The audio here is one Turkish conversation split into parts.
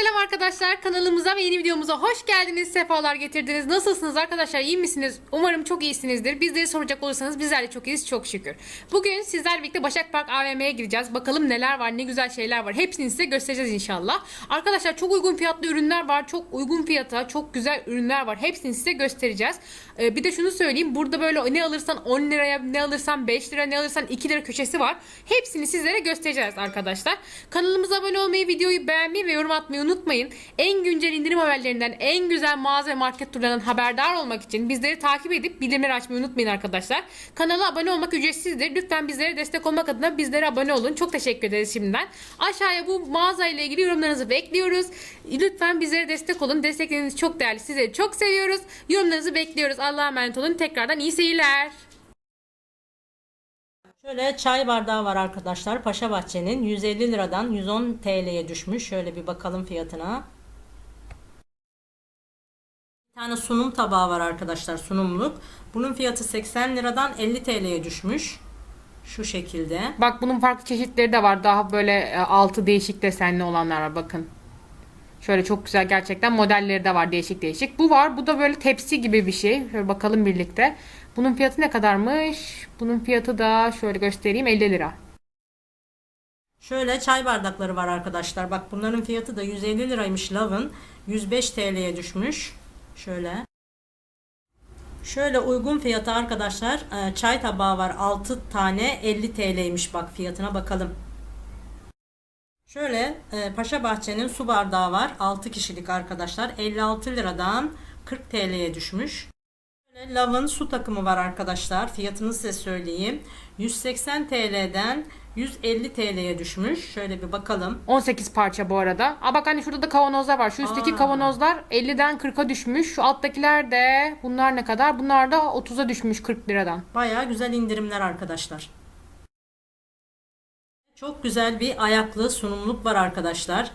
es arkadaşlar. Kanalımıza ve yeni videomuza hoş geldiniz. Sefalar getirdiniz. Nasılsınız arkadaşlar? İyi misiniz? Umarım çok iyisinizdir. Bizleri soracak olursanız bizler de çok iyiyiz. Çok şükür. Bugün sizlerle birlikte Başak Park AVM'ye gireceğiz. Bakalım neler var, ne güzel şeyler var. Hepsini size göstereceğiz inşallah. Arkadaşlar çok uygun fiyatlı ürünler var. Çok uygun fiyata, çok güzel ürünler var. Hepsini size göstereceğiz. Ee, bir de şunu söyleyeyim. Burada böyle ne alırsan 10 liraya, ne alırsan 5 lira, ne alırsan 2 lira köşesi var. Hepsini sizlere göstereceğiz arkadaşlar. Kanalımıza abone olmayı, videoyu beğenmeyi ve yorum atmayı unutmayın. En güncel indirim haberlerinden, en güzel mağaza ve market turlarından haberdar olmak için bizleri takip edip bildirimleri açmayı unutmayın arkadaşlar. Kanala abone olmak ücretsizdir. Lütfen bizlere destek olmak adına bizlere abone olun. Çok teşekkür ederiz şimdiden. Aşağıya bu mağaza ile ilgili yorumlarınızı bekliyoruz. Lütfen bizlere destek olun. Destekleriniz çok değerli. Sizleri çok seviyoruz. Yorumlarınızı bekliyoruz. Allah'a emanet olun. Tekrardan iyi seyirler. Şöyle çay bardağı var arkadaşlar. Paşa Bahçe'nin 150 liradan 110 TL'ye düşmüş. Şöyle bir bakalım fiyatına. Bir tane sunum tabağı var arkadaşlar sunumluk. Bunun fiyatı 80 liradan 50 TL'ye düşmüş. Şu şekilde. Bak bunun farklı çeşitleri de var. Daha böyle e, altı değişik desenli olanlar var bakın. Şöyle çok güzel gerçekten modelleri de var değişik değişik. Bu var. Bu da böyle tepsi gibi bir şey. Şöyle bakalım birlikte. Bunun fiyatı ne kadarmış? Bunun fiyatı da şöyle göstereyim 50 lira. Şöyle çay bardakları var arkadaşlar. Bak bunların fiyatı da 150 liraymış Love'ın. 105 TL'ye düşmüş. Şöyle. Şöyle uygun fiyatı arkadaşlar. e, Çay tabağı var 6 tane 50 TL'ymiş bak fiyatına bakalım. Şöyle e, Paşa Bahçe'nin su bardağı var 6 kişilik arkadaşlar 56 liradan 40 TL'ye düşmüş. Love'ın su takımı var arkadaşlar fiyatını size söyleyeyim. 180 TL'den 150 TL'ye düşmüş. Şöyle bir bakalım. 18 parça bu arada. Aa bak hani şurada da kavanozlar var. Şu üstteki Aa. kavanozlar 50'den 40'a düşmüş. Şu alttakiler de bunlar ne kadar? Bunlar da 30'a düşmüş 40 liradan. Bayağı güzel indirimler arkadaşlar. Çok güzel bir ayaklı sunumluk var arkadaşlar.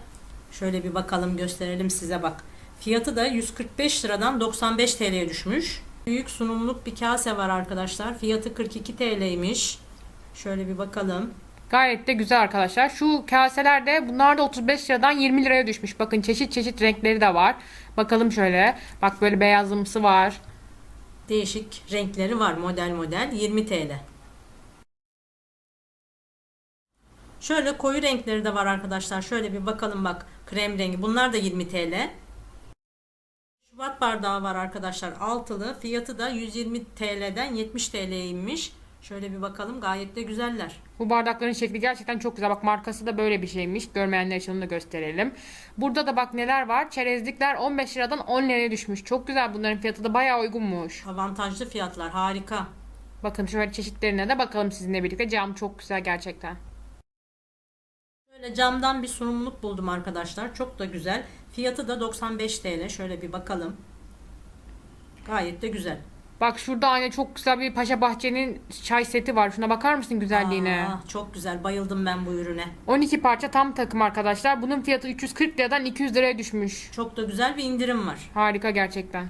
Şöyle bir bakalım gösterelim size bak. Fiyatı da 145 liradan 95 TL'ye düşmüş. Büyük sunumluk bir kase var arkadaşlar. Fiyatı 42 TL'ymiş. Şöyle bir bakalım. Gayet de güzel arkadaşlar. Şu kaseler de bunlar da 35 liradan 20 liraya düşmüş. Bakın çeşit çeşit renkleri de var. Bakalım şöyle. Bak böyle beyazımsı var. Değişik renkleri var model model 20 TL. Şöyle koyu renkleri de var arkadaşlar. Şöyle bir bakalım bak krem rengi. Bunlar da 20 TL. Şubat bardağı var arkadaşlar altılı. Fiyatı da 120 TL'den 70 TL'ye inmiş. Şöyle bir bakalım gayet de güzeller. Bu bardakların şekli gerçekten çok güzel. Bak markası da böyle bir şeymiş. Görmeyenler için onu da gösterelim. Burada da bak neler var. Çerezlikler 15 liradan 10 liraya düşmüş. Çok güzel bunların fiyatı da bayağı uygunmuş. Avantajlı fiyatlar harika. Bakın şöyle çeşitlerine de bakalım sizinle birlikte. Cam çok güzel gerçekten. Böyle camdan bir sunumluk buldum arkadaşlar. Çok da güzel. Fiyatı da 95 TL. Şöyle bir bakalım. Gayet de güzel. Bak şurada aynı çok güzel bir Paşa Bahçe'nin çay seti var. Şuna bakar mısın güzelliğine? Aa, çok güzel. Bayıldım ben bu ürüne. 12 parça tam takım arkadaşlar. Bunun fiyatı 340 liradan 200 liraya düşmüş. Çok da güzel bir indirim var. Harika gerçekten.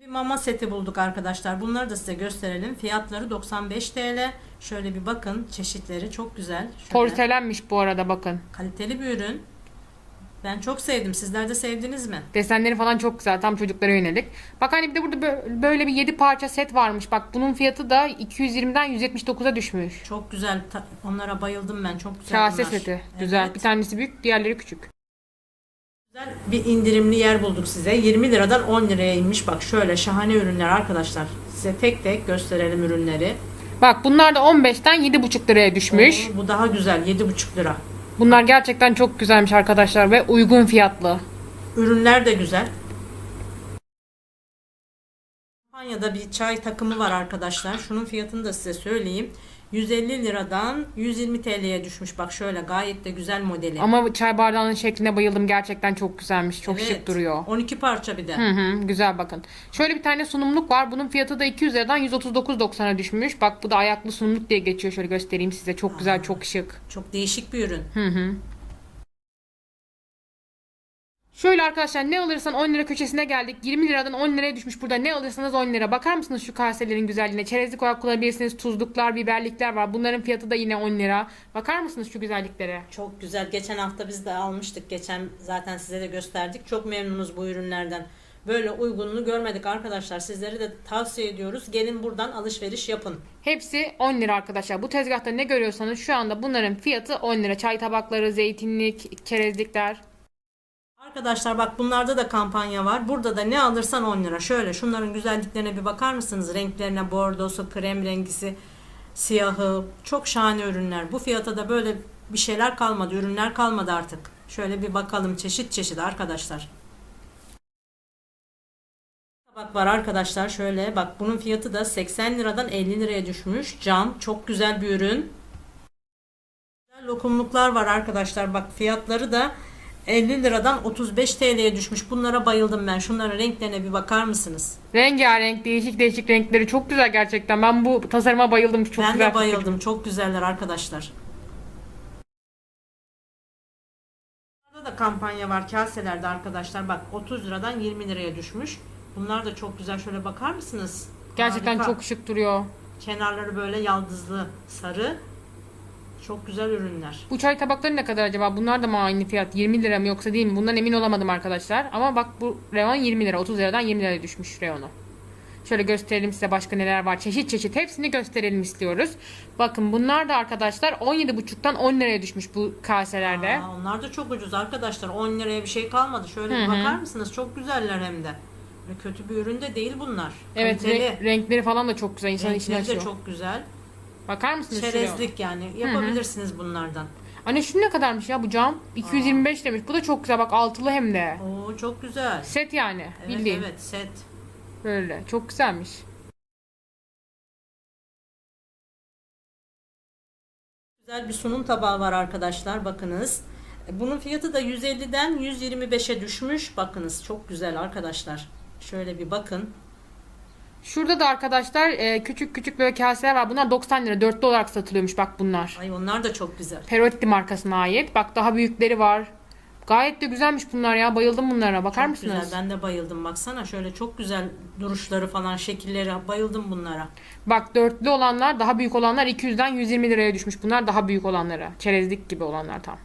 Bir mama seti bulduk arkadaşlar. Bunları da size gösterelim. Fiyatları 95 TL. Şöyle bir bakın. Çeşitleri çok güzel. Şöyle. Porselenmiş bu arada bakın. Kaliteli bir ürün. Ben çok sevdim. Sizler de sevdiniz mi? Desenleri falan çok güzel. Tam çocuklara yönelik. Bak hani bir de burada bö- böyle bir 7 parça set varmış. Bak bunun fiyatı da 220'den 179'a düşmüş. Çok güzel. Ta- Onlara bayıldım ben. Çok güzel Kase bunlar. seti. Güzel. Evet. Bir tanesi büyük, diğerleri küçük. Güzel bir indirimli yer bulduk size. 20 liradan 10 liraya inmiş. Bak şöyle şahane ürünler arkadaşlar. Size tek tek gösterelim ürünleri. Bak bunlar da 15'ten 7,5 liraya düşmüş. Oo, bu daha güzel. 7,5 lira. Bunlar gerçekten çok güzelmiş arkadaşlar ve uygun fiyatlı. Ürünler de güzel. Kampanyada bir çay takımı var arkadaşlar. Şunun fiyatını da size söyleyeyim. 150 liradan 120 TL'ye düşmüş. Bak şöyle gayet de güzel modeli. Ama çay bardağının şekline bayıldım. Gerçekten çok güzelmiş. Çok Evet, şık duruyor. 12 parça bir de. Hı hı, güzel bakın. Şöyle bir tane sunumluk var. Bunun fiyatı da 200 liradan 139.90'a düşmüş. Bak bu da ayaklı sunumluk diye geçiyor. Şöyle göstereyim size. Çok güzel, çok şık. Çok değişik bir ürün. Hı hı. Şöyle arkadaşlar ne alırsan 10 lira köşesine geldik. 20 liradan 10 liraya düşmüş burada. Ne alırsanız 10 lira. Bakar mısınız şu kaselerin güzelliğine? Çerezlik olarak kullanabilirsiniz. Tuzluklar, biberlikler var. Bunların fiyatı da yine 10 lira. Bakar mısınız şu güzelliklere? Çok güzel. Geçen hafta biz de almıştık. Geçen zaten size de gösterdik. Çok memnunuz bu ürünlerden. Böyle uygununu görmedik arkadaşlar. Sizlere de tavsiye ediyoruz. Gelin buradan alışveriş yapın. Hepsi 10 lira arkadaşlar. Bu tezgahta ne görüyorsanız şu anda bunların fiyatı 10 lira. Çay tabakları, zeytinlik, çerezlikler. Arkadaşlar bak bunlarda da kampanya var. Burada da ne alırsan 10 lira. Şöyle şunların güzelliklerine bir bakar mısınız? Renklerine bordosu, krem rengisi, siyahı. Çok şahane ürünler. Bu fiyata da böyle bir şeyler kalmadı. Ürünler kalmadı artık. Şöyle bir bakalım çeşit çeşit arkadaşlar. Tabak var arkadaşlar. Şöyle bak bunun fiyatı da 80 liradan 50 liraya düşmüş. Cam çok güzel bir ürün. Lokumluklar var arkadaşlar. Bak fiyatları da 50 liradan 35 TL'ye düşmüş. Bunlara bayıldım ben. Şunların renklerine bir bakar mısınız? Rengarenk, değişik değişik renkleri çok güzel gerçekten. Ben bu tasarıma bayıldım. Çok ben güzel. de bayıldım. Çok güzeller arkadaşlar. Burada da kampanya var kaselerde arkadaşlar. Bak 30 liradan 20 liraya düşmüş. Bunlar da çok güzel. Şöyle bakar mısınız? Gerçekten Harika. çok şık duruyor. Kenarları böyle yaldızlı sarı. Çok güzel ürünler. Bu çay tabakları ne kadar acaba? Bunlar da mı aynı fiyat? 20 lira mı yoksa değil mi? Bundan emin olamadım arkadaşlar. Ama bak bu reyon 20 lira. 30 liradan 20 liraya düşmüş reyonu. Şöyle gösterelim size başka neler var. Çeşit çeşit hepsini gösterelim istiyoruz. Bakın bunlar da arkadaşlar 17,5'tan 10 liraya düşmüş bu kaselerde. Aa, onlar da çok ucuz arkadaşlar. 10 liraya bir şey kalmadı. Şöyle bir bakar mısınız? Çok güzeller hem de. Böyle kötü bir ürün de değil bunlar. Evet Kaliteli. re- renkleri falan da çok güzel. İnsanın içine Renkleri de çok güzel. Bakar mısınız şuraya? Çerezlik yani. Yapabilirsiniz bunlardan. Anne şu ne kadarmış ya bu cam? 225 demiş. Bu da çok güzel bak altılı hem de. Oo çok güzel. Set yani Evet bildiğin. evet set. Böyle çok güzelmiş. Güzel bir sunum tabağı var arkadaşlar. Bakınız. Bunun fiyatı da 150'den 125'e düşmüş. Bakınız çok güzel arkadaşlar. Şöyle bir bakın. Şurada da arkadaşlar e, küçük küçük böyle kaseler var. Bunlar 90 lira. Dörtlü olarak satılıyormuş bak bunlar. Ay onlar da çok güzel. Perotti markasına ait. Bak daha büyükleri var. Gayet de güzelmiş bunlar ya. Bayıldım bunlara. Bakar Çok mısınız? güzel. Ben de bayıldım. Baksana şöyle çok güzel duruşları falan, şekilleri. Bayıldım bunlara. Bak dörtlü olanlar daha büyük olanlar 200'den 120 liraya düşmüş. Bunlar daha büyük olanlara. Çerezlik gibi olanlar tam.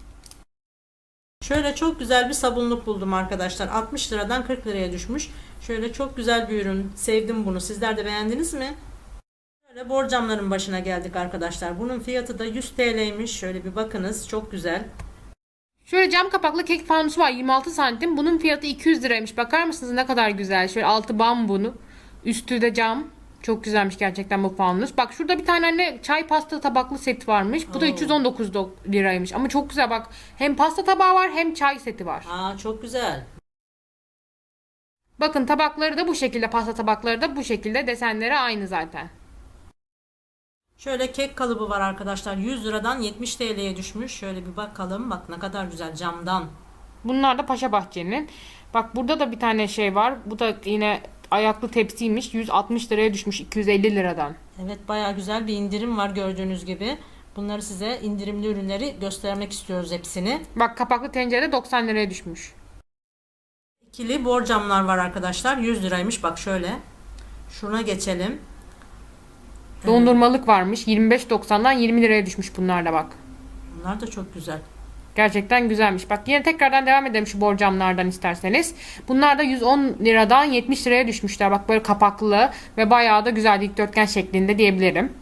Şöyle çok güzel bir sabunluk buldum arkadaşlar. 60 liradan 40 liraya düşmüş. Şöyle çok güzel bir ürün. Sevdim bunu. Sizler de beğendiniz mi? Şöyle borcamların başına geldik arkadaşlar. Bunun fiyatı da 100 TL'ymiş. Şöyle bir bakınız. Çok güzel. Şöyle cam kapaklı kek fanusu var 26 santim. Bunun fiyatı 200 liraymış. Bakar mısınız ne kadar güzel. Şöyle altı bambunu. Üstü de cam. Çok güzelmiş gerçekten bu fanus. Bak şurada bir tane anne çay pasta tabaklı set varmış. Bu da Oo. 319 do- liraymış. Ama çok güzel bak. Hem pasta tabağı var hem çay seti var. Aa çok güzel. Bakın tabakları da bu şekilde. Pasta tabakları da bu şekilde. Desenleri aynı zaten. Şöyle kek kalıbı var arkadaşlar. 100 liradan 70 TL'ye düşmüş. Şöyle bir bakalım. Bak ne kadar güzel camdan. Bunlar da Paşa Bahçe'nin. Bak burada da bir tane şey var. Bu da yine ayaklı tepsiymiş. 160 liraya düşmüş 250 liradan. Evet baya güzel bir indirim var gördüğünüz gibi. Bunları size indirimli ürünleri göstermek istiyoruz hepsini. Bak kapaklı tencere 90 liraya düşmüş. İkili borcamlar var arkadaşlar. 100 liraymış. Bak şöyle. Şuna geçelim. Dondurmalık varmış. 25.90'dan 20 liraya düşmüş bunlar da bak. Bunlar da çok güzel. Gerçekten güzelmiş. Bak yine tekrardan devam edelim şu borcamlardan isterseniz. Bunlar da 110 liradan 70 liraya düşmüşler. Bak böyle kapaklı ve bayağı da güzel dikdörtgen şeklinde diyebilirim.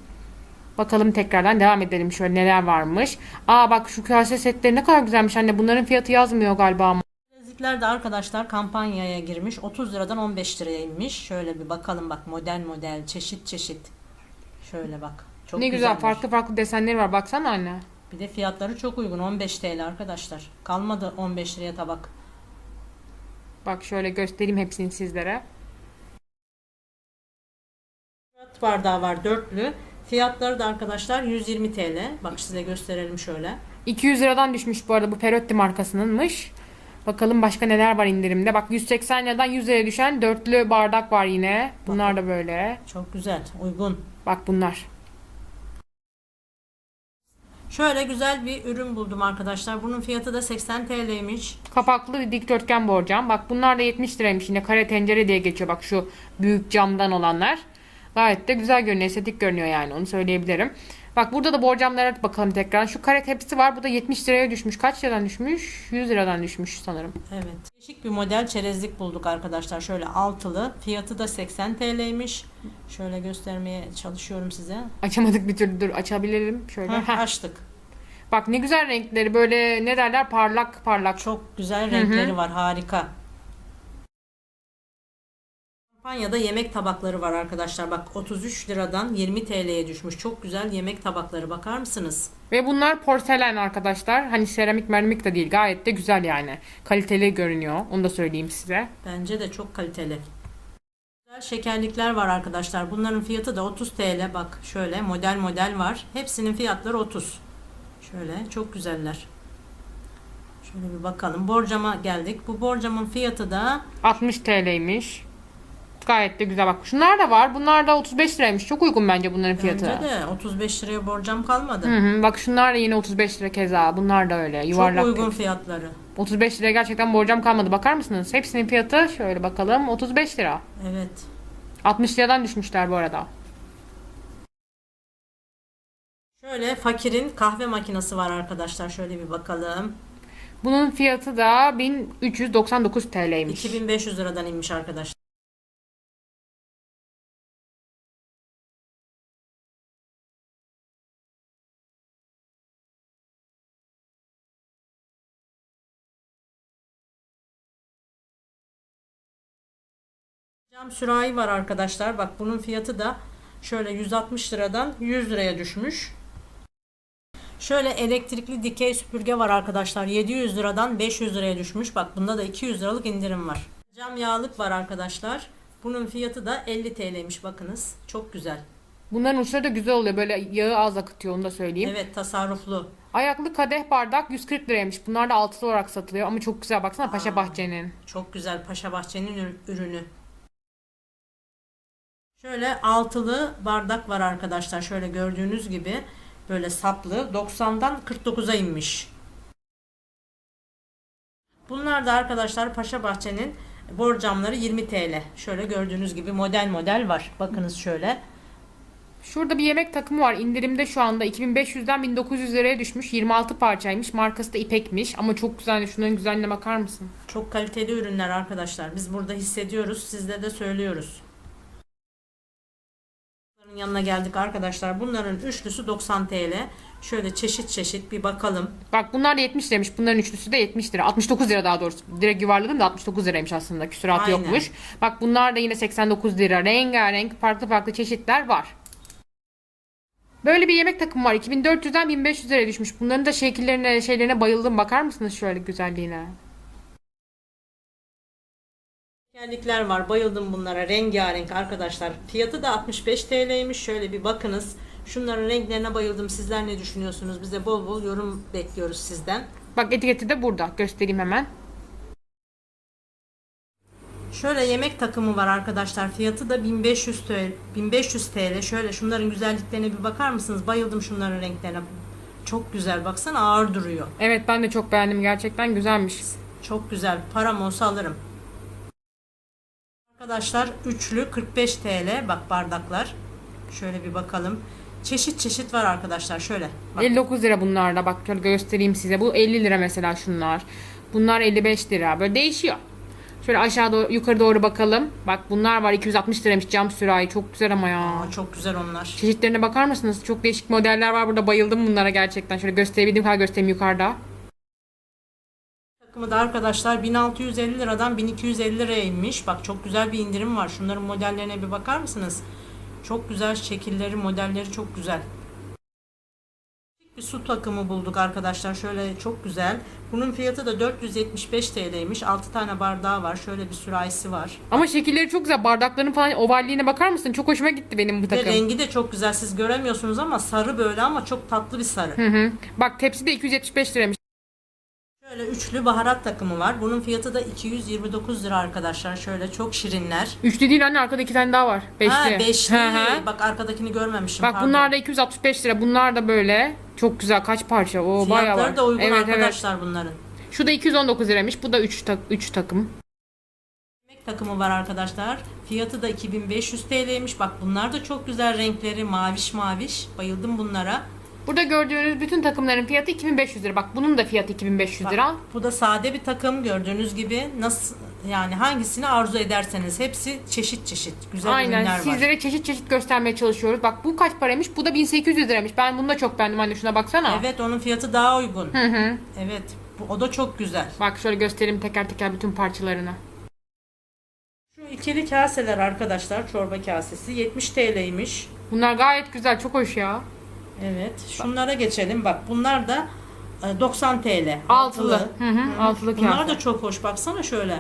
Bakalım tekrardan devam edelim şöyle neler varmış. Aa bak şu kase setleri ne kadar güzelmiş anne. Bunların fiyatı yazmıyor galiba ama. Bilezikler de arkadaşlar kampanyaya girmiş. 30 liradan 15 liraya inmiş. Şöyle bir bakalım bak model model çeşit çeşit. Şöyle bak. Çok ne güzel güzelmiş. farklı farklı desenleri var. Baksana anne. Bir de fiyatları çok uygun. 15 TL arkadaşlar. Kalmadı 15 liraya tabak. Bak şöyle göstereyim hepsini sizlere. Bardağı var dörtlü. Fiyatları da arkadaşlar 120 TL. Bak size gösterelim şöyle. 200 liradan düşmüş bu arada bu Perotti markasınınmış. Bakalım başka neler var indirimde. Bak 180 liradan 100 liraya düşen dörtlü bardak var yine. Bunlar da böyle. Çok güzel, uygun. Bak bunlar. Şöyle güzel bir ürün buldum arkadaşlar. Bunun fiyatı da 80 TL'ymiş. Kapaklı dikdörtgen borcam. Bak bunlar da 70 liraymış. Yine kare tencere diye geçiyor. Bak şu büyük camdan olanlar. Gayet de güzel görünüyor. Estetik görünüyor yani. Onu söyleyebilirim. Bak burada da borcamlara bakalım tekrar. Şu kare tepsi var. Bu da 70 liraya düşmüş. Kaç liradan düşmüş? 100 liradan düşmüş sanırım. Evet. Değişik bir model çerezlik bulduk arkadaşlar. Şöyle altılı. Fiyatı da 80 TL'ymiş. Şöyle göstermeye çalışıyorum size. Açamadık bir türlü. Dur açabilirim. Şöyle. Heh, açtık. Bak ne güzel renkleri. Böyle ne derler? Parlak parlak. Çok güzel renkleri var. Harika. Kampanyada yemek tabakları var arkadaşlar. Bak 33 liradan 20 TL'ye düşmüş. Çok güzel yemek tabakları. Bakar mısınız? Ve bunlar porselen arkadaşlar. Hani seramik mermik de değil. Gayet de güzel yani. Kaliteli görünüyor. Onu da söyleyeyim size. Bence de çok kaliteli. Güzel şekerlikler var arkadaşlar. Bunların fiyatı da 30 TL. Bak şöyle model model var. Hepsinin fiyatları 30. Şöyle çok güzeller. Şöyle bir bakalım. Borcama geldik. Bu borcamın fiyatı da 60 TL'ymiş. Gayet de güzel bak. Şunlar da var. Bunlar da 35 liraymış. Çok uygun bence bunların fiyatı. bence de 35 liraya borcam kalmadı. Hı hı. Bak şunlar da yine 35 lira keza. Bunlar da öyle. Yuvarlak. Çok uygun fiyatları. 35 liraya gerçekten borcam kalmadı. Bakar mısınız? Hepsinin fiyatı şöyle bakalım. 35 lira. Evet. 60 liradan düşmüşler bu arada. Şöyle fakirin kahve makinesi var arkadaşlar. Şöyle bir bakalım. Bunun fiyatı da 1399 TL'ymiş. 2500 liradan inmiş arkadaşlar. Cam sürahi var arkadaşlar. Bak bunun fiyatı da şöyle 160 liradan 100 liraya düşmüş. Şöyle elektrikli dikey süpürge var arkadaşlar. 700 liradan 500 liraya düşmüş. Bak bunda da 200 liralık indirim var. Cam yağlık var arkadaşlar. Bunun fiyatı da 50 TL'ymiş bakınız. Çok güzel. Bunların uçları da güzel oluyor. Böyle yağı az akıtıyor onu da söyleyeyim. Evet tasarruflu. Ayaklı kadeh bardak 140 liraymış. Bunlar da altılı olarak satılıyor ama çok güzel. Baksana Paşa Bahçe'nin. Çok güzel Paşa Bahçe'nin ür- ürünü. Şöyle altılı bardak var arkadaşlar. Şöyle gördüğünüz gibi böyle saplı. 90'dan 49'a inmiş. Bunlar da arkadaşlar Paşa Bahçe'nin borcamları 20 TL. Şöyle gördüğünüz gibi model model var. Bakınız şöyle. Şurada bir yemek takımı var. İndirimde şu anda 2500'den 1900 liraya düşmüş. 26 parçaymış. Markası da İpek'miş. Ama çok güzel. Şunların güzelliğine bakar mısın? Çok kaliteli ürünler arkadaşlar. Biz burada hissediyoruz. Sizde de söylüyoruz. Yanına geldik arkadaşlar. Bunların üçlüsü 90 TL. Şöyle çeşit çeşit bir bakalım. Bak bunlar da 70 liraymış. Bunların üçlüsü de 70 lira. 69 lira daha doğrusu. Direkt yuvarladım da 69 liraymış aslında. Küsuratı Aynen. yokmuş. Bak bunlar da yine 89 lira. Rengarenk farklı farklı çeşitler var. Böyle bir yemek takımı var. 2400'den 1500 liraya düşmüş. Bunların da şekillerine, şeylerine bayıldım. Bakar mısınız şöyle güzelliğine? Şekerlikler var. Bayıldım bunlara. Rengarenk arkadaşlar. Fiyatı da 65 TL'ymiş. Şöyle bir bakınız. Şunların renklerine bayıldım. Sizler ne düşünüyorsunuz? Bize bol bol yorum bekliyoruz sizden. Bak etiketi de burada. Göstereyim hemen. Şöyle yemek takımı var arkadaşlar. Fiyatı da 1500 TL. 1500 TL. Şöyle şunların güzelliklerine bir bakar mısınız? Bayıldım şunların renklerine. Çok güzel. Baksana ağır duruyor. Evet ben de çok beğendim. Gerçekten güzelmiş. Çok güzel. Param olsa alırım. Arkadaşlar üçlü 45 TL. Bak bardaklar. Şöyle bir bakalım. Çeşit çeşit var arkadaşlar. Şöyle. Bak. 59 lira bunlar da. Bak şöyle göstereyim size. Bu 50 lira mesela şunlar. Bunlar 55 lira. Böyle değişiyor. Şöyle aşağı doğru, yukarı doğru bakalım. Bak bunlar var 260 liraymış cam sürahi. Çok güzel ama ya. Aa, çok güzel onlar. Çeşitlerine bakar mısınız? Çok değişik modeller var burada. Bayıldım bunlara gerçekten. Şöyle gösterebildiğim kadar göstereyim yukarıda. Takımı da arkadaşlar 1650 liradan 1250 liraya inmiş. Bak çok güzel bir indirim var. Şunların modellerine bir bakar mısınız? Çok güzel şekilleri, modelleri çok güzel. Bir su takımı bulduk arkadaşlar. Şöyle çok güzel. Bunun fiyatı da 475 TL'ymiş. 6 tane bardağı var. Şöyle bir sürahisi var. Ama şekilleri çok güzel. Bardakların falan ovalliğine bakar mısın? Çok hoşuma gitti benim bu Ve takım. rengi de çok güzel. Siz göremiyorsunuz ama sarı böyle ama çok tatlı bir sarı. Hı hı. Bak tepsi de 275 liraymış. Şöyle üçlü baharat takımı var. Bunun fiyatı da 229 lira arkadaşlar. Şöyle çok şirinler. Üçlü değil anne arkada iki tane daha var. Beşli. Ha beşli. Hı hı. Bak arkadakini görmemişim. Bak pardon. bunlar da 265 lira. Bunlar da böyle. Çok güzel. Kaç parça? O bayağı Fiyatları var. da uygun evet, evet. arkadaşlar bunların. Şu da 219 liraymış. Bu da 3 tak 3 takım. Yemek takımı var arkadaşlar. Fiyatı da 2500 TL'ymiş. Bak bunlar da çok güzel renkleri. Maviş maviş. Bayıldım bunlara. Burada gördüğünüz bütün takımların fiyatı 2500 lira. Bak bunun da fiyatı 2500 Bak, lira. bu da sade bir takım. Gördüğünüz gibi nasıl yani hangisini arzu ederseniz hepsi çeşit çeşit güzel Aynen. ürünler var. Sizlere çeşit çeşit göstermeye çalışıyoruz. Bak bu kaç paraymış? Bu da 1800 liraymış. Ben bunu da çok beğendim anne. Şuna baksana. Evet onun fiyatı daha uygun. Hı hı. Evet. Bu, o da çok güzel. Bak şöyle göstereyim teker teker bütün parçalarını. Şu ikili kaseler arkadaşlar çorba kasesi 70 TL'ymiş. Bunlar gayet güzel. Çok hoş ya. Evet. Şunlara geçelim. Bak bunlar da e, 90 TL. Altılı. Hı hı, altılı Bunlar da çok hoş. Baksana şöyle.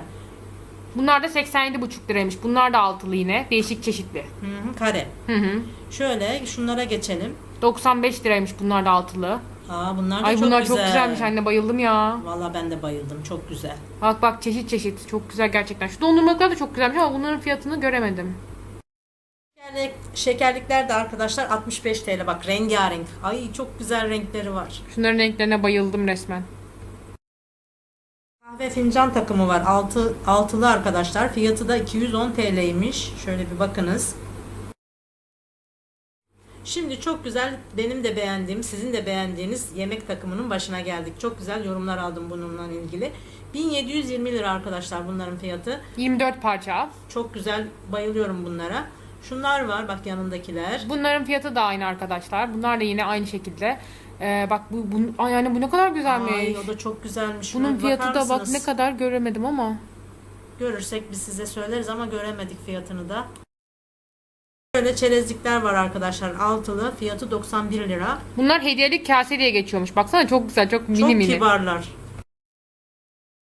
Bunlar da 87,5 liraymış. Bunlar da altılı yine. Değişik çeşitli. Hı hı, kare. Hı hı. Şöyle şunlara geçelim. 95 liraymış bunlar da altılı. Aa bunlar da Ay çok bunlar güzel. çok güzelmiş anne bayıldım ya. Valla ben de bayıldım. Çok güzel. Bak bak çeşit çeşit çok güzel gerçekten. Şu dondurmalıklar da çok güzelmiş ama bunların fiyatını göremedim. Yani şekerlikler de arkadaşlar 65 TL. Bak rengarenk. Ay çok güzel renkleri var. Şunların renklerine bayıldım resmen. Kahve fincan takımı var. Altı, altılı arkadaşlar. Fiyatı da 210 TL'ymiş. Şöyle bir bakınız. Şimdi çok güzel benim de beğendiğim, sizin de beğendiğiniz yemek takımının başına geldik. Çok güzel yorumlar aldım bununla ilgili. 1720 lira arkadaşlar bunların fiyatı. 24 parça. Çok güzel. Bayılıyorum bunlara. Şunlar var bak yanındakiler. Bunların fiyatı da aynı arkadaşlar. Bunlar da yine aynı şekilde. Ee, bak bu, bu ay yani bu ne kadar güzelmiş. Ay o da çok güzelmiş. Bunun bir fiyatı bakar da bak mısınız? ne kadar göremedim ama. Görürsek biz size söyleriz ama göremedik fiyatını da. Böyle çerezlikler var arkadaşlar. Altılı. Fiyatı 91 lira. Bunlar hediyelik kase diye geçiyormuş. Baksana çok güzel, çok mini Çok mini. kibarlar.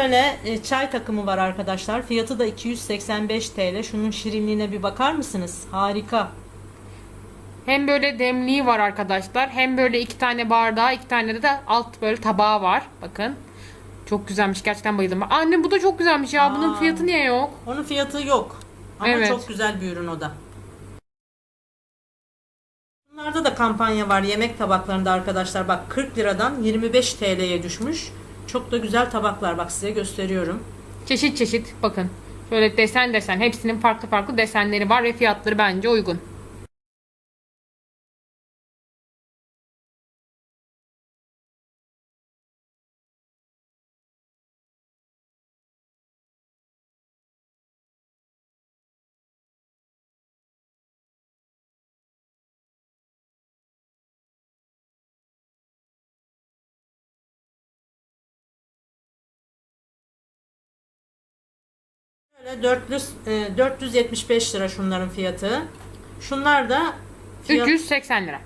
Böyle e, çay takımı var arkadaşlar. Fiyatı da 285 TL. Şunun şirinliğine bir bakar mısınız? Harika. Hem böyle demliği var arkadaşlar. Hem böyle iki tane bardağı, iki tane de, de alt böyle tabağı var. Bakın. Çok güzelmiş. Gerçekten bayıldım. Anne bu da çok güzelmiş ya. Bunun Aa. fiyatı niye yok? Onun fiyatı yok. Ama Evet. çok güzel bir ürün o da. Bunlarda da kampanya var yemek tabaklarında arkadaşlar. Bak 40 liradan 25 TL'ye düşmüş. Çok da güzel tabaklar. Bak size gösteriyorum. Çeşit çeşit. Bakın. Şöyle desen desen. Hepsinin farklı farklı desenleri var ve fiyatları bence uygun. 400, e, 475 lira şunların fiyatı. Şunlar da fiyat, 380 lira.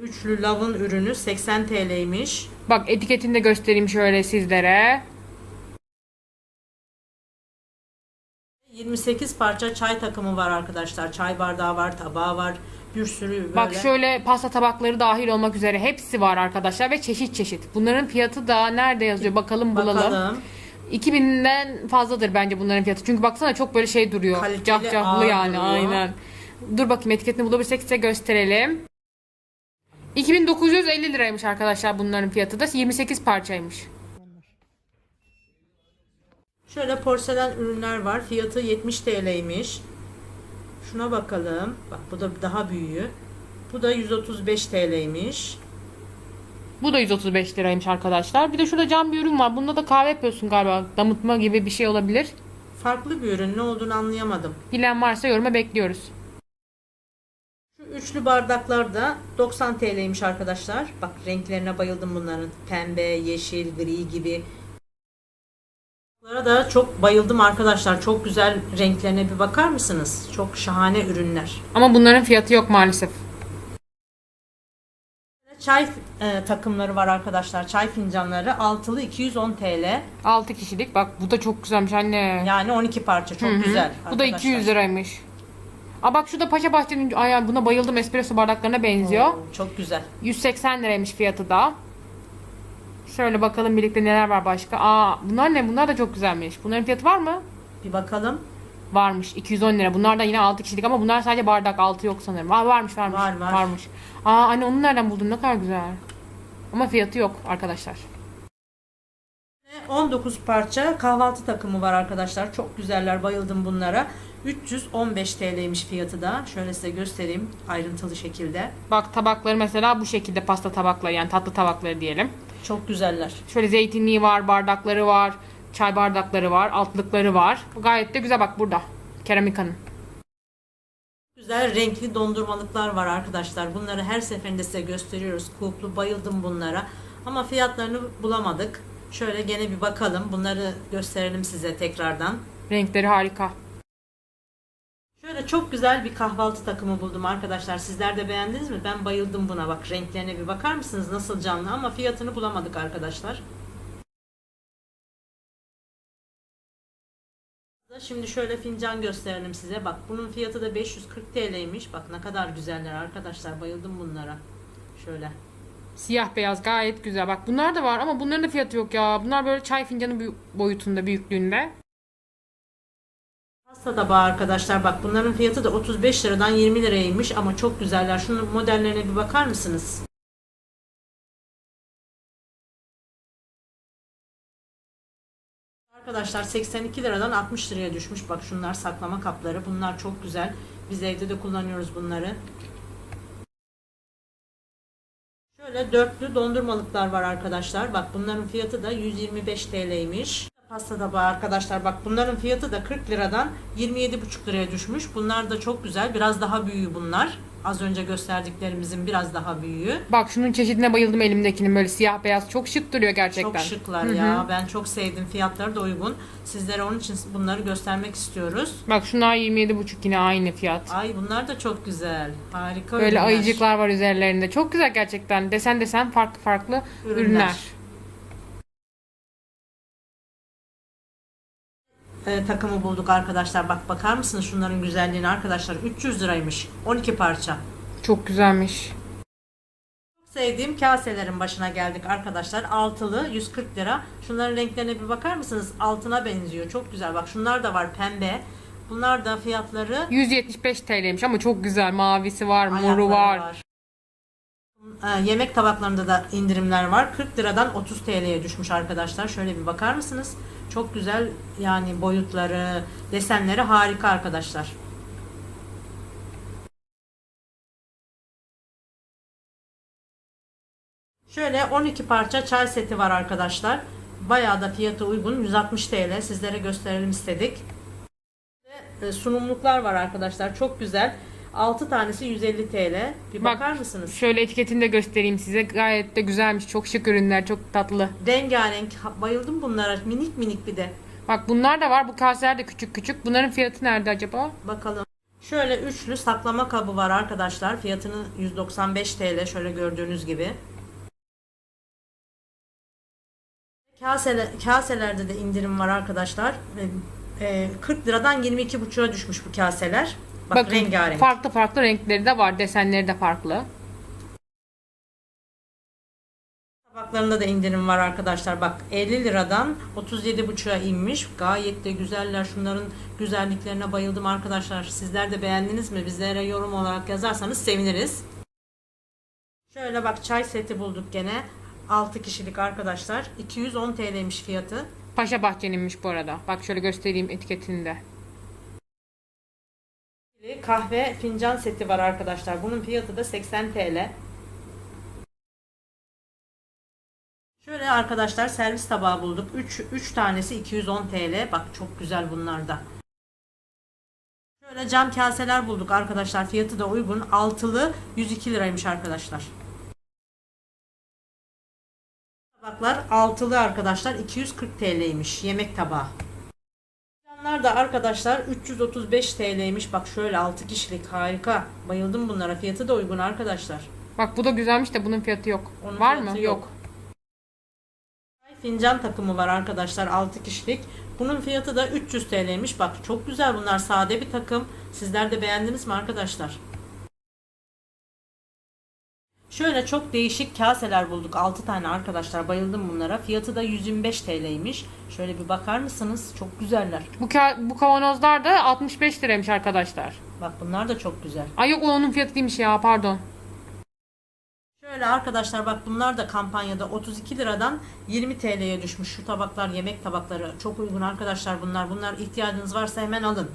üçlü lavın ürünü 80 TL'ymiş. Bak etiketini de göstereyim şöyle sizlere. 28 parça çay takımı var arkadaşlar. Çay bardağı var, tabağı var. Bir sürü böyle. Bak şöyle pasta tabakları dahil olmak üzere hepsi var arkadaşlar ve çeşit çeşit. Bunların fiyatı da nerede yazıyor bakalım bulalım. Bakalım. 2000'den fazladır bence bunların fiyatı. Çünkü baksana çok böyle şey duruyor. Kaliteli, Cafcaflı yani duruyor. aynen. Dur bakayım etiketini bulabilirsek size gösterelim. 2950 liraymış arkadaşlar bunların fiyatı da 28 parçaymış. Şöyle porselen ürünler var. Fiyatı 70 TL'ymiş. Şuna bakalım. Bak bu da daha büyüğü. Bu da 135 TL'ymiş. Bu da 135 liraymış arkadaşlar. Bir de şurada cam bir ürün var. Bunda da kahve yapıyorsun galiba. Damıtma gibi bir şey olabilir. Farklı bir ürün. Ne olduğunu anlayamadım. Bilen varsa yoruma bekliyoruz. Şu üçlü bardaklar da 90 TL'ymiş arkadaşlar. Bak renklerine bayıldım bunların. Pembe, yeşil, gri gibi. Bunlara da çok bayıldım arkadaşlar. Çok güzel renklerine bir bakar mısınız? Çok şahane ürünler. Ama bunların fiyatı yok maalesef. Çay e, takımları var arkadaşlar. Çay fincanları. Altılı 210 TL. 6 kişilik. Bak bu da çok güzelmiş anne. Yani 12 parça. Çok Hı hı. güzel. Bu da 200 liraymış. Aa bak şurada Paşa Bahçe'nin ay buna bayıldım espresso bardaklarına benziyor. Oo, çok güzel. 180 liraymış fiyatı da. Şöyle bakalım birlikte neler var başka. Aa bunlar ne? Bunlar da çok güzelmiş. Bunların fiyatı var mı? Bir bakalım. Varmış. 210 lira. Bunlar da yine 6 kişilik ama bunlar sadece bardak. Altı yok sanırım. Aa, varmış varmış. Var, var. Varmış. Aa anne onu nereden buldun? Ne kadar güzel. Ama fiyatı yok arkadaşlar. Ve 19 parça kahvaltı takımı var arkadaşlar. Çok güzeller. Bayıldım bunlara. 315 TL'ymiş fiyatı da. Şöyle size göstereyim ayrıntılı şekilde. Bak tabakları mesela bu şekilde pasta tabakları yani tatlı tabakları diyelim. Çok güzeller. Şöyle zeytinliği var, bardakları var, çay bardakları var, altlıkları var. Gayet de güzel bak burada. Keramikanın. Güzel renkli dondurmalıklar var arkadaşlar. Bunları her seferinde size gösteriyoruz. Kulplu bayıldım bunlara. Ama fiyatlarını bulamadık. Şöyle gene bir bakalım. Bunları gösterelim size tekrardan. Renkleri harika. Şöyle çok güzel bir kahvaltı takımı buldum arkadaşlar. Sizler de beğendiniz mi? Ben bayıldım buna. Bak renklerine bir bakar mısınız? Nasıl canlı ama fiyatını bulamadık arkadaşlar. Şimdi şöyle fincan gösterelim size. Bak bunun fiyatı da 540 TL'ymiş. Bak ne kadar güzeller arkadaşlar. Bayıldım bunlara. Şöyle. Siyah beyaz gayet güzel. Bak bunlar da var ama bunların da fiyatı yok ya. Bunlar böyle çay fincanı boyutunda, büyüklüğünde. Pasta tabağı arkadaşlar bak bunların fiyatı da 35 liradan 20 liraymış ama çok güzeller. Şunun modellerine bir bakar mısınız? Arkadaşlar 82 liradan 60 liraya düşmüş. Bak şunlar saklama kapları. Bunlar çok güzel. Biz evde de kullanıyoruz bunları. Şöyle dörtlü dondurmalıklar var arkadaşlar. Bak bunların fiyatı da 125 TL'ymiş. Pasta tabağı arkadaşlar bak bunların fiyatı da 40 liradan 27,5 liraya düşmüş. Bunlar da çok güzel. Biraz daha büyüğü bunlar. Az önce gösterdiklerimizin biraz daha büyüğü. Bak şunun çeşidine bayıldım elimdekinin böyle siyah beyaz. Çok şık duruyor gerçekten. Çok şıklar ya. Ben çok sevdim. Fiyatları da uygun. Sizlere onun için bunları göstermek istiyoruz. Bak şunlar 27,5 yine aynı fiyat. Ay bunlar da çok güzel. Harika Böyle ürünler. ayıcıklar var üzerlerinde. Çok güzel gerçekten. Desen desen farklı farklı Ürünler. ürünler. E, takımı bulduk arkadaşlar. Bak bakar mısınız şunların güzelliğine arkadaşlar. 300 liraymış. 12 parça. Çok güzelmiş. Çok sevdiğim kaselerin başına geldik arkadaşlar. Altılı 140 lira. Şunların renklerine bir bakar mısınız? Altına benziyor. Çok güzel. Bak şunlar da var pembe. Bunlar da fiyatları 175 TL'ymiş ama çok güzel. Mavisi var, moru ayakları var. E, yemek tabaklarında da indirimler var. 40 liradan 30 TL'ye düşmüş arkadaşlar. Şöyle bir bakar mısınız? Çok güzel yani boyutları, desenleri harika arkadaşlar. Şöyle 12 parça çay seti var arkadaşlar. Bayağı da fiyatı uygun. 160 TL. Sizlere gösterelim istedik. E, Sunumluklar var arkadaşlar. Çok güzel. 6 tanesi 150 TL. Bir Bak, bakar mısınız? Şöyle etiketini de göstereyim size. Gayet de güzelmiş. Çok şık ürünler. Çok tatlı. Rengarenk. Bayıldım bunlara. Minik minik bir de. Bak bunlar da var. Bu kaseler de küçük küçük. Bunların fiyatı nerede acaba? Bakalım. Şöyle üçlü saklama kabı var arkadaşlar. Fiyatını 195 TL şöyle gördüğünüz gibi. Kaseler, kaselerde de indirim var arkadaşlar. E, e, 40 liradan 22,5'a düşmüş bu kaseler. Bak Bakın rengarenk. farklı farklı renkleri de var. Desenleri de farklı. Tabaklarında da indirim var arkadaşlar. Bak 50 liradan 37,5'a inmiş. Gayet de güzeller. Şunların güzelliklerine bayıldım arkadaşlar. Sizler de beğendiniz mi? Bizlere yorum olarak yazarsanız seviniriz. Şöyle bak çay seti bulduk gene. 6 kişilik arkadaşlar. 210 TL'ymiş fiyatı. Paşa Bahçe'ninmiş bu arada. Bak şöyle göstereyim etiketinde. Kahve fincan seti var arkadaşlar. Bunun fiyatı da 80 TL. Şöyle arkadaşlar servis tabağı bulduk. 3 3 tanesi 210 TL. Bak çok güzel bunlar da. Şöyle cam kaseler bulduk arkadaşlar. Fiyatı da uygun. Altılı 102 liraymış arkadaşlar. Tabaklar altılı arkadaşlar 240 TL'ymiş. Yemek tabağı. Fincanlar da arkadaşlar 335 TL'ymiş. Bak şöyle 6 kişilik harika. Bayıldım bunlara. Fiyatı da uygun arkadaşlar. Bak bu da güzelmiş de bunun fiyatı yok. Onun var fiyatı mı? yok. Yok. Fincan takımı var arkadaşlar 6 kişilik. Bunun fiyatı da 300 TL'ymiş. Bak çok güzel bunlar. Sade bir takım. Sizler de beğendiniz mi arkadaşlar? Şöyle çok değişik kaseler bulduk. 6 tane arkadaşlar. Bayıldım bunlara. Fiyatı da 125 TL'ymiş. Şöyle bir bakar mısınız? Çok güzeller. Bu, ka- bu kavanozlar da 65 liraymış arkadaşlar. Bak bunlar da çok güzel. Ay yok onun fiyatı değilmiş ya pardon. Şöyle arkadaşlar bak bunlar da kampanyada 32 liradan 20 TL'ye düşmüş. Şu tabaklar yemek tabakları çok uygun arkadaşlar bunlar. Bunlar ihtiyacınız varsa hemen alın.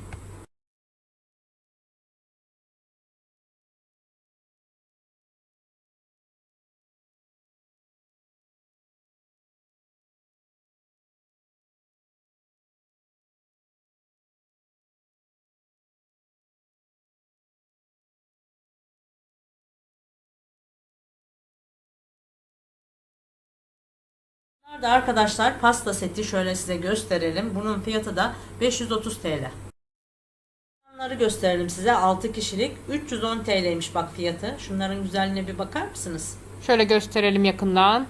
Da arkadaşlar pasta seti şöyle size gösterelim. Bunun fiyatı da 530 TL. Bunları gösterelim size 6 kişilik 310 TL'ymiş bak fiyatı. Şunların güzelliğine bir bakar mısınız? Şöyle gösterelim yakından.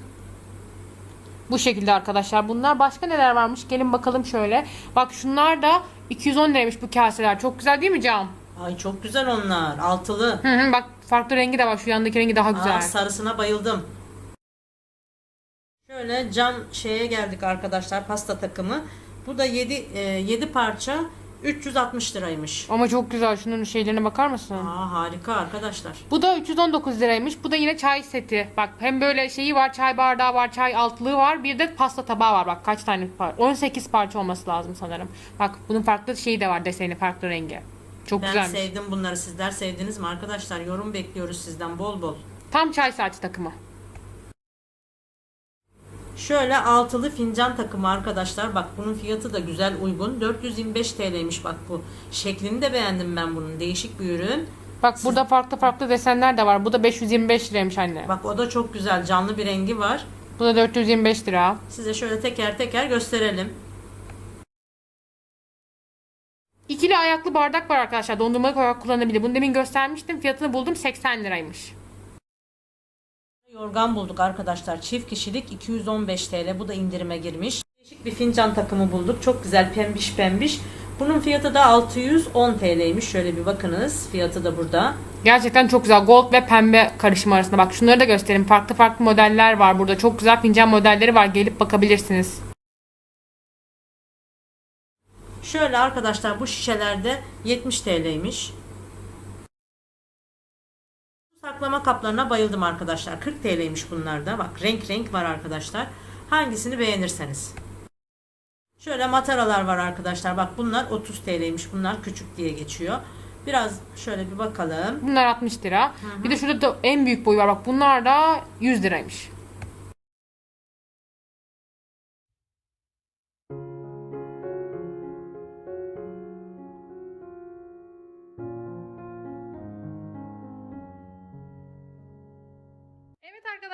Bu şekilde arkadaşlar. Bunlar başka neler varmış? Gelin bakalım şöyle. Bak şunlar da 210 liraymış bu kaseler. Çok güzel değil mi Cam? Ay çok güzel onlar. Altılı. Hı hı, bak farklı rengi de var. Şu yandaki rengi daha güzel. Aa, sarısına bayıldım. Şöyle cam şeye geldik arkadaşlar pasta takımı. Bu da 7 7 parça 360 liraymış. Ama çok güzel. Şunun şeylerine bakar mısın? Aa harika arkadaşlar. Bu da 319 liraymış. Bu da yine çay seti. Bak hem böyle şeyi var, çay bardağı var, çay altlığı var. Bir de pasta tabağı var. Bak kaç tane par 18 parça olması lazım sanırım. Bak bunun farklı şeyi de var deseni, farklı rengi. Çok Ben güzelmiş. sevdim bunları. Sizler sevdiniz mi arkadaşlar? Yorum bekliyoruz sizden bol bol. Tam çay saati takımı. Şöyle altılı fincan takımı arkadaşlar. Bak bunun fiyatı da güzel uygun. 425 TL'ymiş bak bu. Şeklini de beğendim ben bunun. Değişik bir ürün. Bak burada farklı farklı desenler de var. Bu da 525 liraymış anne. Bak o da çok güzel. Canlı bir rengi var. Bu da 425 lira. Size şöyle teker teker gösterelim. İkili ayaklı bardak var arkadaşlar. Dondurma olarak kullanabilir. Bunu demin göstermiştim. Fiyatını buldum 80 liraymış. Yorgan bulduk arkadaşlar. Çift kişilik 215 TL. Bu da indirime girmiş. Değişik bir fincan takımı bulduk. Çok güzel pembiş pembiş. Bunun fiyatı da 610 TL'ymiş. Şöyle bir bakınız. Fiyatı da burada. Gerçekten çok güzel. Gold ve pembe karışımı arasında. Bak şunları da göstereyim. Farklı farklı modeller var burada. Çok güzel fincan modelleri var. Gelip bakabilirsiniz. Şöyle arkadaşlar bu şişelerde 70 TL'ymiş. Saklama kaplarına bayıldım arkadaşlar. 40 TL'ymiş bunlar da. Bak renk renk var arkadaşlar. Hangisini beğenirseniz. Şöyle mataralar var arkadaşlar. Bak bunlar 30 TL'ymiş. Bunlar küçük diye geçiyor. Biraz şöyle bir bakalım. Bunlar 60 lira. Bir de şurada da en büyük boyu var. Bak bunlar da 100 liraymış.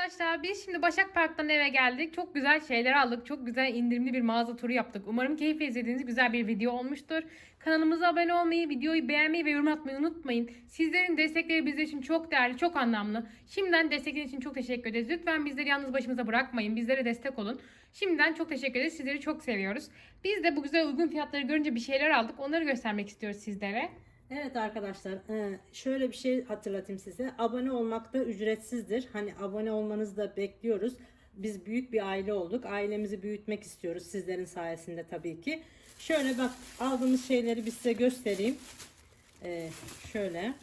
Arkadaşlar biz şimdi Başak Park'tan eve geldik. Çok güzel şeyler aldık. Çok güzel indirimli bir mağaza turu yaptık. Umarım keyifle izlediğiniz güzel bir video olmuştur. Kanalımıza abone olmayı, videoyu beğenmeyi ve yorum atmayı unutmayın. Sizlerin destekleri bizler için çok değerli, çok anlamlı. Şimdiden destekleriniz için çok teşekkür ederiz. Lütfen bizleri yalnız başımıza bırakmayın. Bizlere destek olun. Şimdiden çok teşekkür ederiz. Sizleri çok seviyoruz. Biz de bu güzel uygun fiyatları görünce bir şeyler aldık. Onları göstermek istiyoruz sizlere. Evet arkadaşlar e, şöyle bir şey hatırlatayım size. Abone olmak da ücretsizdir. Hani abone olmanızı da bekliyoruz. Biz büyük bir aile olduk. Ailemizi büyütmek istiyoruz sizlerin sayesinde tabii ki. Şöyle bak aldığımız şeyleri bir size göstereyim. E, şöyle.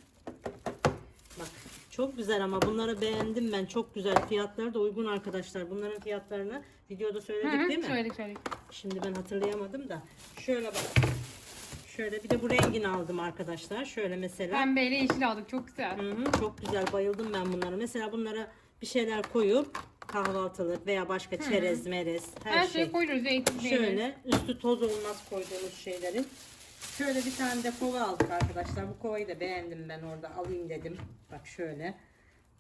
Bak çok güzel ama bunları beğendim ben. Çok güzel. Fiyatları da uygun arkadaşlar. Bunların fiyatlarını videoda söyledik Hı hı, değil mi? Söyledik söyledik. Şimdi ben hatırlayamadım da. Şöyle bak. Şöyle bir de bu rengini aldım arkadaşlar. Şöyle mesela. Pembeyle yeşil aldık. Çok güzel. Hı hı, çok güzel bayıldım ben bunlara. Mesela bunlara bir şeyler koyup kahvaltılık veya başka çerez, merez her, Her şey. şeyi koyuyoruz. Zeytin. Şöyle üstü toz olmaz koyduğumuz şeylerin. Şöyle bir tane de kova aldık arkadaşlar. Bu kovayı da beğendim ben orada alayım dedim. Bak şöyle.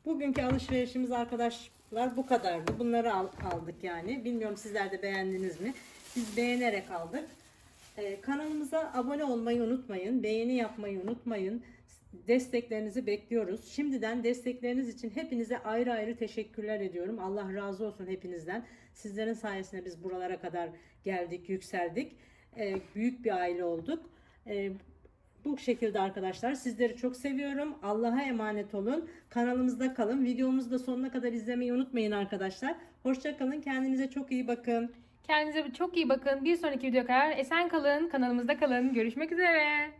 Bugünkü alışverişimiz arkadaşlar bu kadardı. Bunları al- aldık yani. Bilmiyorum sizler de beğendiniz mi? Biz beğenerek aldık. Ee, kanalımıza abone olmayı unutmayın. Beğeni yapmayı unutmayın. Desteklerinizi bekliyoruz. Şimdiden destekleriniz için hepinize ayrı ayrı teşekkürler ediyorum. Allah razı olsun hepinizden. Sizlerin sayesinde biz buralara kadar geldik, yükseldik. Ee, büyük bir aile olduk. Ee, Bu şekilde arkadaşlar. Sizleri çok seviyorum. Allah'a emanet olun. Kanalımızda kalın. Videomuzu da sonuna kadar izlemeyi unutmayın arkadaşlar. Hoşça kalın. Kendinize çok iyi bakın. Kendinize çok iyi bakın. Bir sonraki videoya kadar esen kalın. Kanalımızda kalın. Görüşmek üzere.